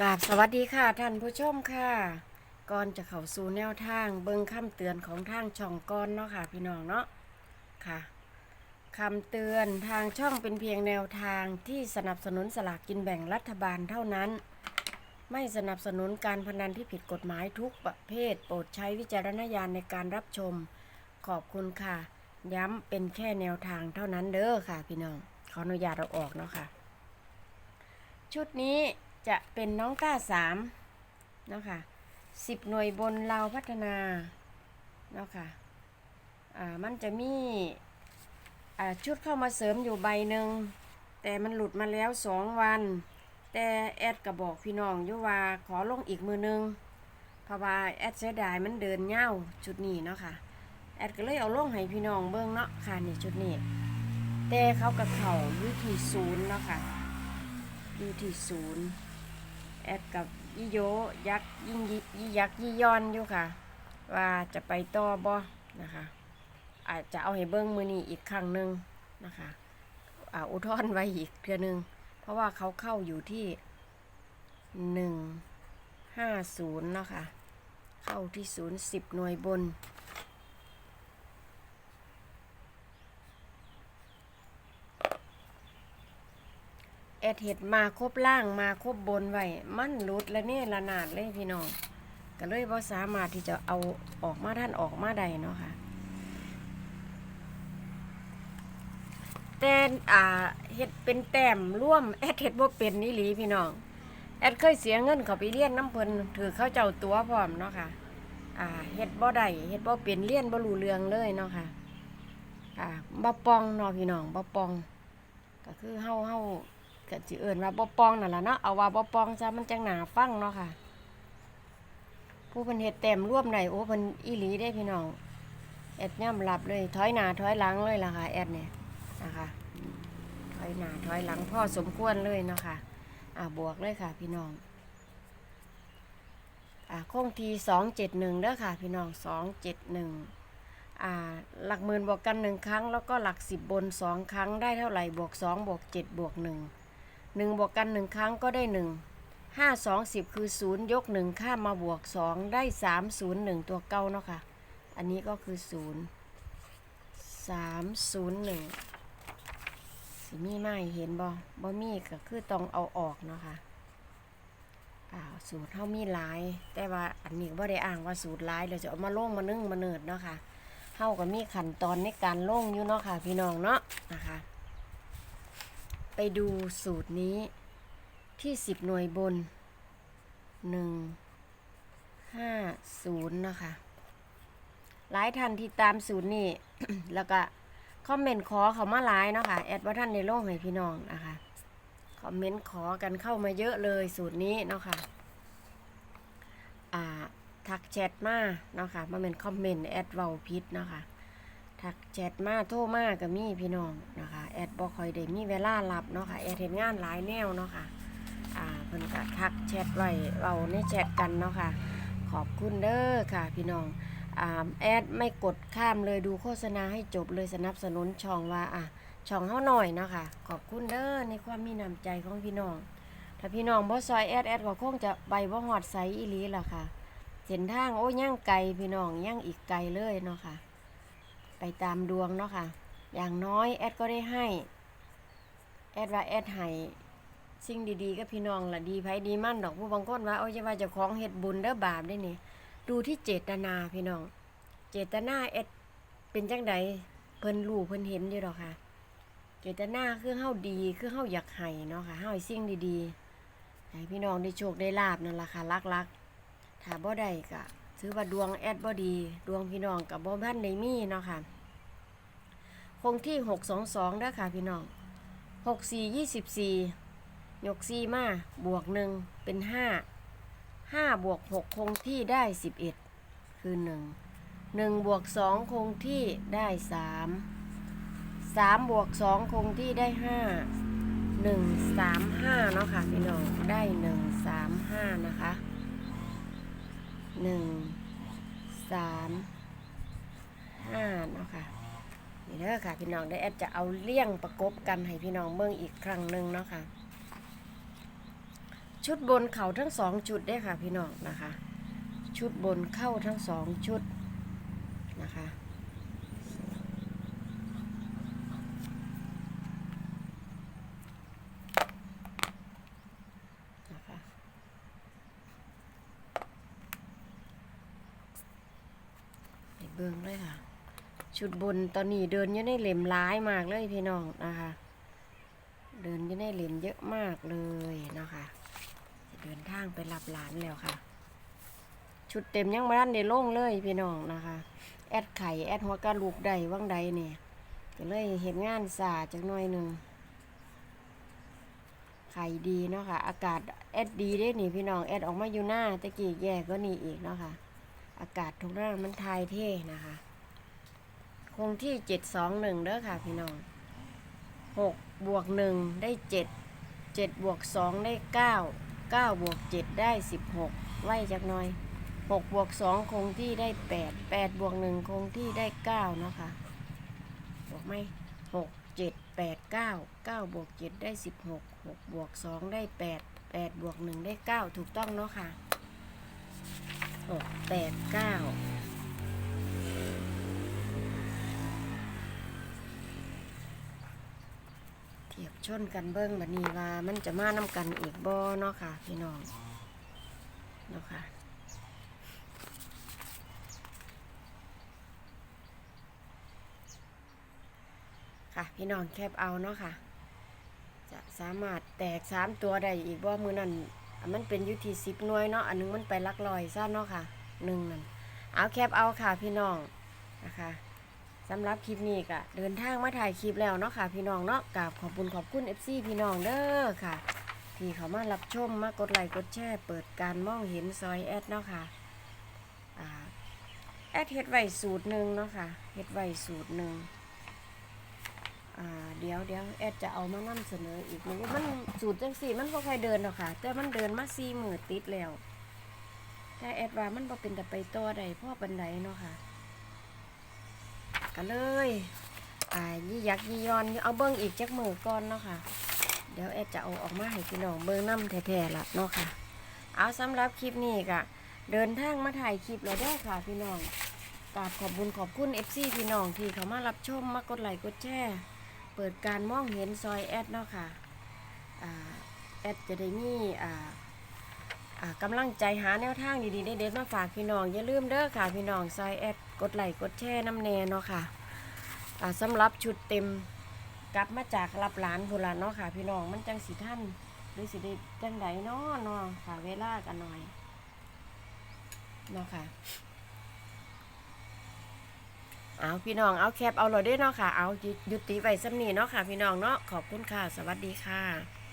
กราบสวัสดีค่ะท่านผู้ชมค่ะ ก่อนจะเข้าสู่แนวทางเบิ่งคำเตือนของทางช่องก่อนเนาะค่ะ พี่น้องเนาะค่ะคำเตือนทางช่องเป็นเพียงแนวทางที่สนับสนุนสลากกินแบ่งรัฐบาลเท่านั้น ไม่สนับสนุนการพนันที่ผิดกฎหมายทุกประเภท โปรดใช้วิจารณญาณในการรับชม ขอบคุณค่ะ ย้ำเป็นแค่แนวทางเท่านั้นเด้อค่ะ พี่น้องขออนุญาตเราออกเนาะค่ะ ชุดนี้ จะเป็นน้องต้าสามเนาะค่ะสิบหน่วยบนเราพัฒนาเนาะค่ะอ่ามันจะมีอ่าชุดเข้ามาเสริมอยู่ใบหนึ่งแต่มันหลุดมาแล้วสองวัน แต่แอดก็บอกพี่น้องอยู่ว่าขอลงอีกมือหนึงเพราะว่าแอดเสียดายมันเดินเง่าชุดนี้เนาะค่ะแอดก็เลยเอาลงให้พี่น้องเบิ่งเนาะค่ะนี่ชุดนี้แต่เขากับเขาอยู่ที่ศูนย์เนาะค่ะอยู่ที่ศูนย์ แอดกับยี่โยยักษ์ยิ่งยิยี่ยักษ์ยี่ย้อนอยู่ค่ะ ว่าจะไปต่อบ่นะคะ อาจจะเอาให้เบิ้งมือนี้อีกครั้งหนึ่งนะคะอ่าอุทธรณ์ไว้อีกเทื่อนึง เพราะว่าเขาเข้าอยู่ที่หนึ่งห้าศูนย์เนาะค่ะ เข้าที่ศูนย์สิบหน่วยบน แอดเห็ดมาครบล่างมาครบบนไว้มันหลุดและเนี่ยระนาดเลยพี่น้องก็เลยบ่สามารถที่จะเอาออกมาท่านออกมาได้เนาะค่ะ แต่อ่าเห็ดเป็นแต้มร่วมแอดเห็ดบ่เป็นนี่หลีพี่น้อง แอดเคยเสียเงินเขาไปเลี้ยนน้ำเพิ่นถือเขาเจ้าตัวพร้อมเนาะค่ะ อ่าเห็ดบ่ได้เห็ดบ่เป็นเลี้ยนบ่รู้เรื่องเลยเนาะค่ะ อ่าบ่ปองเนาะพี่น้องบ่ปอง ก็คือเฮาเฮา ก็สิเอิ้นว่าบ่ปองนั่นล่ะเนาะเอาว่าบ่ปองซะมันจังหนาฟังเนาะค่ะ ผู้เพิ่นเฮ็ดเต็มร่วมได้โอ้เพิ่นอีหลีได้พี่น้องแอดย่ำหลับเลย ถอยหน้าถอยหลังเลยล่ะค่ะแอดเนี่ยนะคะถอยหน้าถอยหลังพ่อสมควรเลยเนาะค่ะอ่าบวกเลยค่ะพี่น้องอ่าคงที271เจ็ดหนึ่งเด้อค่ะ พี่น้อง271อ่าหลักหมื่นบวกกันหนึ่งครั้ง แล้วก็หลักสิบบนสองครั้งได้เท่าไหร่บวกสองบวกเจ็ดบวกหนึ่ง หนึ่งบวกกันหนึ่งครั้งก็ได้หนึ่งห้าสองสิบคือศูนย์ยกหนึ่งข้ามมาบวกสองได้สามศูนย์หนึ่งตัวเก้าเนาะค่ะ อันนี้ก็คือศูนย์สามศูนย์หนึ่งสิมีไหมเห็นบ่บ่มีก็คือต้องเอาออกเนาะค่ะอ่าสูตรเท่ามีหลาย แต่ว่าอันนี้บ่ได้อ้างว่าสูตรหลายเราจะเอามาล่งมานึ่งมาเนิดเนาะค่ะเท่ากับมีขั้นตอนในการล่งอยู่เนาะค่ะ พี่น้องเนาะนะคะ ไปดูสูตรนี้ที่สิบหน่วยบนหนึ่งห้าศูนย์นะคะ หลายท่านที่ตามสูตรนี้แล้วก็คอมเมนต์ขอเขามาหลายเนาะคะแอดว่าท่านในโลกให้พี่น้องนะคะคอมเมนต์ขอกันเข้ามาเยอะเลยสูตรนี้เนาะค่ะอ่าทักแชทมาเนาะค่ะมาเป็นคอมเมนต์แอดเว้าพิษเนาะค่ะ ทักแชทมาโทรมาก็มีพี่น้องนะคะแอดบ่ค่อยได้มีเวลารับเนาะค่ะแอดเห็นงานหลายแนวเนาะค่ะอ่าเพิ่นก็ทักแชทไว้เราในแชทกันเนาะค่ะ ขอบคุณเด้อค่ะพี่น้องอ่าแอดไม่กดข้ามเลยดูโฆษณาให้จบเลยสนับสนุนช่องว่าอะช่องเฮาหน่อยเนาะค่ะขอบคุณเด้อในความมีน้ำใจของพี่น้อง ถ้าพี่น้องบ่ซอยแอดแอดก็คงจะใบบ่ฮอดใสอีหลีล่ะค่ะเส้นทางโอ้ย่างไกลพี่น้องย่างอีกไกลเลยเนาะค่ะ ไปตามดวงเนาะค่ะ อย่างน้อยแอดก็ได้ให้ แอดว่าแอดให้สิ่งดีๆกับพี่น้องละดีไผดีมั่นดอกผู้บางคนว่าเอาจะว่าจะของเฮ็ดบุญเด้อบาปได้นี่ดูที่เจตนาพี่น้อง เจตนาแอดเป็นจังใดเพิ่นรู้เพิ่นเห็นอยู่ดอกค่ะ เจตนาคือเฮาดีคือเฮาอยากให้เนาะค่ะเฮาให้สิ่งดีๆให้พี่น้องได้โชคได้ลาบนั่นล่ะค่ะลักๆถ้าบ่ได้ก็ ถือว่าดวงแอดบ่ดี ดวงพี่น้องกับบ่ทันได้มีเนาะค่ะ คงที่622ด้ค่ะพี่น้อง64 24ยก4มาบวก1เป็น5 5บวก6คงที่ได้11คือ1 1บวก2คงที่ได้3 3บวก2คงที่ได้5 1 3 5เนาะค่ะพี่น้องได้1 3 5นะคะ หนึ่งสามห้าเนาะค่ะนี่เด้อค่ะพี่น้องได้แอดจะเอาเลี่ยงประกบกันให้พี่น้องเบิ่งอีกครั้งหนึ่งเนาะค่ะ ชุดบนเข่าทั้งสองชุดได้ค่ะพี่น้องนะคะ ชุดบนเข้าทั้งสองชุดนะคะ นะคะไปเบิ่งเลยค่ะ ชุดบนตอนนี้เดินอยู่ในเหล่มร้ายมากเลยพี่น้องนะคะ เดินอยู่ในเหล่มเยอะมากเลยนะคะจะเดินทางไปรับหลานแล้วค่ะ ชุดเต็มยังบ้านได้โล่งเลยพี่น้องนะคะ แอดไข่แอดหัวกระลูกใดว่างใดเนี่ยก็เลยเห็นงานสาจักหน่อยหนึ่งไข่ดีเนาะค่ะอากาศแอดดีได้นี่พี่น้องแอดออกมาอยู่หน้าตะกี้แย่ก็นี่อีกเนาะค่ะ อากาศทุกเรื่องมันทายเท่นะคะ คงที่เจ็ดสองหนึ่งเด้อค่ะพี่น้องหกบวกหนึ่งได้เจ็ดเจ็ดบวกสองได้เก้าเก้าบวกเจ็ดได้สิบหกไว้จักหน่อยหกบวกสองคงที่ได้แปดแปดบวกหนึ่งคงที่ได้เก้าเนาะค่ะบอกไหมหกเจ็ดแปดเก้าเก้าบวกเจ็ดได้สิบหกหกบวกสองได้แปดแปดบวกหนึ่งได้เก้าถูกต้องเนาะค่ะ หกแปดเก้าเทียบชนกันเบิ้งบัดนี้ว่ามันจะมานํกันอีกบ่เนาะค่ะ พี่น้องเนาะค่ะค่ะพี่น้องแคบเอาเนาะค่ะ จะสามารถแตกสามตัวได้อีกบ่มือนั่น มันเป็นอยุทีสิบหน่วยเนาะอันหนึงมันไปลักลอยซะเนาะค่ะหนึ่งนั่นเอาแคบเอาค่ะพี่น้องนะคะสำหรับคลิปนี้ก็เดินทางมาถ่ายคลิปแล้วเนาะค่ะ พี่น้องเนาะกราบขอบคุณขอบคุณ FC พี่น้องเด้อค่ะ ที่เขามารับชมมากดไลค์กดแชร์เปิดการมองเห็นซอยแอดเนาะค่ะแอดเฮ็ดไว้สูตรหนึ่งเนาะค่ะเฮ็ดไว้สูตรหนึ่ง อ่าเดี๋ยวเดี๋ยวแอดจะเอามานำเสนออีกหนึ่งมันสูตรจังสี่มันก็ค่อยเดินหรอกค่ะ แต่มันเดินมาสี่มือติดแล้วแต่แอดว่ามันบ่เป็นแต่ไปต่อใดพ่อปันไดเนาะค่ะก็เลยอ่ายี่ยักยี่ยอนเอาเบิ้งอีกจักมือก่อนเนาะค่ะ เดี๋ยวแอดจะเอาออกมาให้พี่น้องเบิ้งน้ำแท้ๆละเนาะค่ะ เอาสำหรับคลิปนี้ก็เดินทางมาถ่ายคลิปแล้วได้ค่ะพี่น้องกราบขอบบุญขอบคุณ FC พี่น้องที่เขามารับชมมากดไลค์กดแชร์ เปิดการมองเห็นซอยแอดเนาะค่ะอ่าแอดจะได้มีอ่าอ่ากำลังใจหาแนวทางดีๆเด็ดๆมาฝากพี่น้อง อย่าลืมเด้อค่ะ พี่น้องซอยแอดกดไลค์กดแชร์น้ำแน่เนาะค่ะอ่าสำหรับชุดเต็มกลับมาจากรับหลานพุนละเนาะค่ะ พี่น้องมันจังสีท่านหรือสิได้จังใดเนาะเนาะค่ะเวลากันหน่อยเนาะค่ะ เอาพี่น้องเอาแคปเอาเลยด้เนาะค่ะ เอายุติไว้สำนีเนาะค่ะ พี่น้องเนาะขอบคุณค่ะ สวัสดีค่ะ